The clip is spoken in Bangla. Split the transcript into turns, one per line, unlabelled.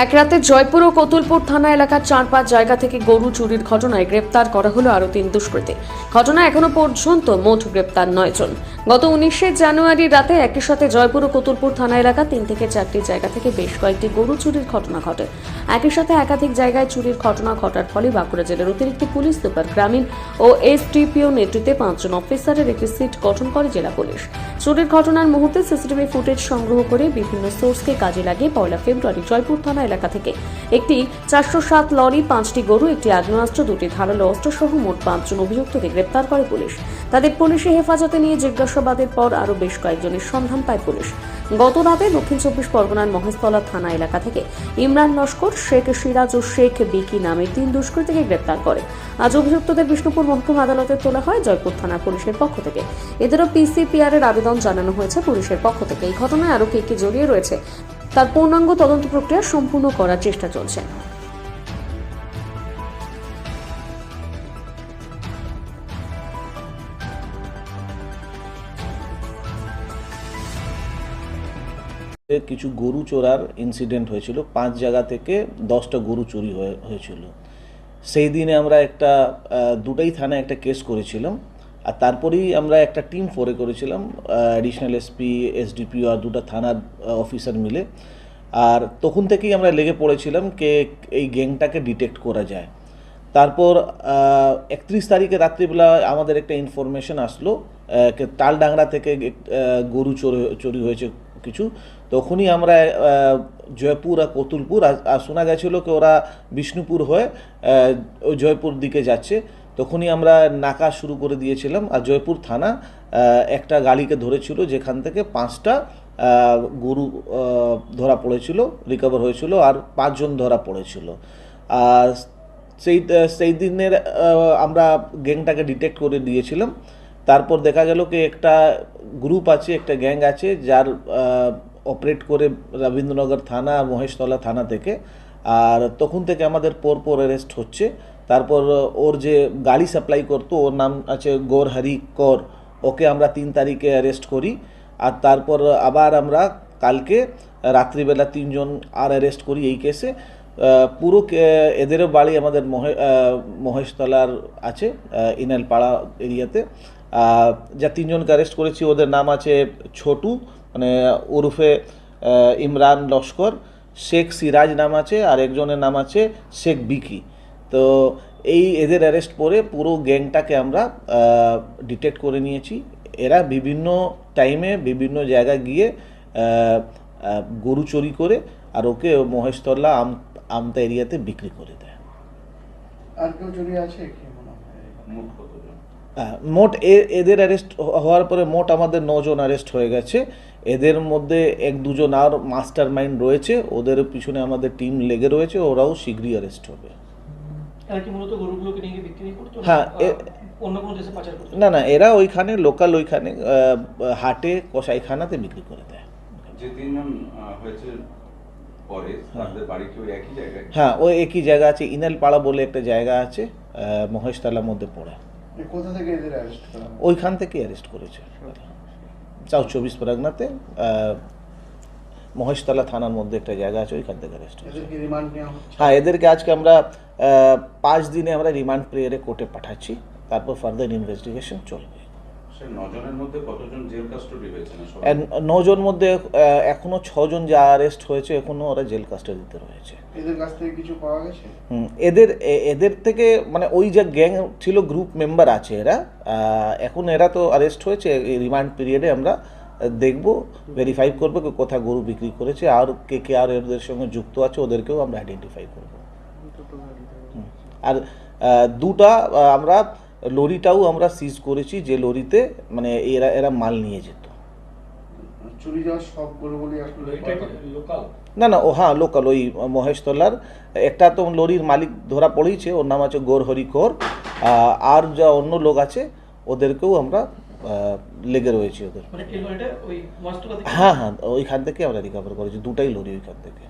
এক রাতে জয়পুর ও কতুলপুর থানা এলাকার চার পাঁচ জায়গা থেকে গরু চুরির ঘটনায় গ্রেপ্তার করা হলো আরও তিন দুষ্কৃতী। ঘটনা এখনও পর্যন্ত মোট গ্রেপ্তার নয় জন। গত উনিশে জানুয়ারি রাতে একই সাথে জয়পুর ও কতুলপুর থানা এলাকা তিন থেকে চারটি জায়গা থেকে বেশ কয়েকটি গরু চুরির ঘটনা ঘটে। একই সাথে একাধিক জায়গায় চুরির ঘটনা ঘটার ফলে বাঁকুড়া জেলার অতিরিক্ত পুলিশ, সুপার গ্রামীণ ও এসডিপিও নেতৃত্বে পাঁচজন অফিসারের একটি সিট গঠন করে জেলা পুলিশ। চুরির ঘটনার মুহূর্তে সিসিটিভি ফুটেজ সংগ্রহ করে বিভিন্ন সোর্সকে কাজে লাগিয়ে পয়লা ফেব্রুয়ারি জয়পুর থানা এলাকা থেকে। একটি চারশো সাত লরি, পাঁচটি গরু, একটি আগ্নেয়াস্ত্র, দুটি ধারালো অস্ত্র সহ মোট পাঁচজন অভিযুক্তকে গ্রেপ্তার করে পুলিশ। তাদের পুলিশে হেফাজতে নিয়ে জিজ্ঞাসাবাদের পর আরও বেশ কয়েকজনের সন্ধান পায় পুলিশ। গত রাতে দক্ষিণ চব্বিশ পরগনার মহেশতলা থানা এলাকা থেকে ইমরান লস্কর, শেখ সিরাজ ও শেখ বিকি নামে তিন দুষ্কৃতীকে গ্রেপ্তার করে। আজ অভিযুক্তদের বিষ্ণুপুর মহকুমা আদালতে তোলা হয় জয়পুর থানা পুলিশের পক্ষ থেকে। এদেরও পিসিপিআর এর আবেদন জানানো হয়েছে পুলিশের পক্ষ থেকে। এই ঘটনায় আরও কে কে জড়িয়ে রয়েছে তার পূর্ণাঙ্গ তদন্ত প্রক্রিয়া সম্পূর্ণ করার চেষ্টা চলছে।
কিছু গরু চোরার ইনসিডেন্ট হয়েছিল। পাঁচ জায়গা থেকে দশটা গরু চুরি হয়ে- হয়েছিল। সেই দিনে আমরা একটা দুটাই থানায় একটা কেস করেছিলাম। আর তারপরেই আমরা একটা টিম ফোরে করেছিলাম অ্যাডিশনাল এসপি এসডিপিও আর দুটো থানার অফিসার মিলে। আর তখন থেকেই আমরা লেগে পড়েছিলাম কে এই গ্যাংটাকে ডিটেক্ট করা যায়। তারপর একত্রিশ তারিখে রাত্রিবেলা আমাদের একটা ইনফরমেশন আসলো তালডাংরা থেকে গরু চোর চুরি হয়েছে কিছু। তখনই আমরা জয়পুর আর কতুলপুর, আর- শোনা গেছিল কি ওরা বিষ্ণুপুর হয়ে জয়পুর দিকে যাচ্ছে। তখনই আমরা নাকা শুরু করে দিয়েছিলাম আর জয়পুর থানা একটা গাড়িকে ধরেছিল যেখান থেকে পাঁচটা গরু ধরা পড়েছিল রিকভার হয়েছিল আর পাঁচজন ধরা পড়েছিল। আর সেই সেই দিনের আমরা গ্যাংটাকে ডিটেক্ট করে দিয়েছিলাম। তারপর দেখা গেল কি একটা গ্রুপ আছে, একটা গ্যাং আছে যার অপারেট করে রবীন্দ্রনগর থানা, মহেশতলা থানা থেকে। আর তখন থেকে আমাদের পর পর অ্যারেস্ট হচ্ছে। তারপর ওর যে গাড়ি সাপ্লাই করতো, ওর নাম আছে গোর হরি কর। ওকে আমরা তিন তারিখে অ্যারেস্ট করি। আর তারপর আবার আমরা কালকে রাত্রিবেলা তিনজন আর অ্যারেস্ট করি এই কেসে পুরো এদেরও বাড়ি আমাদের মহে মহেশতলার আছে ইনালপাড়া এরিয়াতে। যা তিনজনকে অ্যারেস্ট করেছি, ওদের নাম আছে ছোটু মানে ওরফে ইমরান লস্কর, শেখ সিরাজ নাম আছে, আর একজনের নাম আছে শেখ বিকি। তো এই এদের অ্যারেস্ট করে পুরো গ্যাংটাকে আমরা ডিটেক্ট করে নিয়েছি। এরা বিভিন্ন টাইমে বিভিন্ন জায়গায় গিয়ে গরু চুরি করে আর ওকে মহেশতলা আম আমতা এরিয়াতে বিক্রি করে দেয়।
আর কেউ জড়িয়ে আছে মনে হয়?
মোট এ- এদের অ্যারেস্ট হওয়ার পরে মোট আমাদের নজন অ্যারেস্ট হয়ে গেছে। এদের মধ্যে এক দুজন আর মাস্টার মাইন্ড রয়েছে। ওদের পিছনে আমাদের টিম লেগে রয়েছে। ওরাও শীঘ্রই অ্যারেস্ট হবে।
না?
হ্যাঁ,
আহ,
এ-
অন্য কোনো দেশে পাচার করতো?
না না এরা ওইখানে লোকাল ওইখানে হাটে কসাইখানাতে বিক্রি করে দেয়।
যে তিনজন আহ, হয়েছে পরে তাদের বাড়ি কি ওই একই জায়গায়?
হ্যাঁ ওই একই জায়গা আছে ইনালপাড়া বলে একটা জায়গা আছে মহেশতলার মধ্যে পড়ে।
এ কোথা থেকে এদের অ্যারেস্ট করা হয়?
ওইখান থেকে অ্যারেস্ট করেছে। সাউথ চব্বিশ পরগনাতে মহেশতলা থানার মধ্যে একটা জায়গা আছে ওইখান থেকে অ্যারেস্ট হ্যাঁ এদেরকে আজকে আমরা পাঁচ দিনে আমরা রিমান্ড প্রেয়ারে কোর্টে পাঠাচ্ছি তারপর ফার্দার ইনভেস্টিগেশন চলবে।
সে নজনের মধ্যে কতজন জেল কাস্টডি হয়েছে না সবাই?
আর নজন মধ্যে এখনও ছজন যা অ্যারেস্ট হয়েছে এখনও ওরা জেল কাস্টাডিতে রয়েছে।
এদের কাছ থেকে কিছু পাওয়া গেছে?
এদের এদের থেকে মানে ওই যে গ্যাং ছিল গ্রুপ মেম্বার আছে এরা এখন এরা তো অ্যারেস্ট হয়েছে এই রিমান্ড পিরিয়ডে আমরা দেখব ভেরিফাই করব কোথায় গরু বিক্রি করেছে আর কে কে আর এদের সঙ্গে যুক্ত আছে ওদেরকেও আমরা আইডেন্টিফাই করব। আর দুটা আমরা লরিটাও আমরা সিজ করেছি যে লরিতে মানে এরা এরা মাল নিয়ে যেত।
চুরি যাওয়ার সব গরুগুলি আসলে
এটা কি লোকাল
না না ও হ্যাঁ লোকাল ওই মহেশতলার একটা তো লরির মালিক ধরা পড়েইছে ওর নাম আছে গোর হরি কর। আর যা অন্য লোক আছে ওদেরকেও আমরা লেগে রয়েছি ওদের।
মানে
হ্যাঁ হ্যাঁ ওইখান থেকে আমরা রিকভার করেছি দুটাই লরি ওইখান থেকে।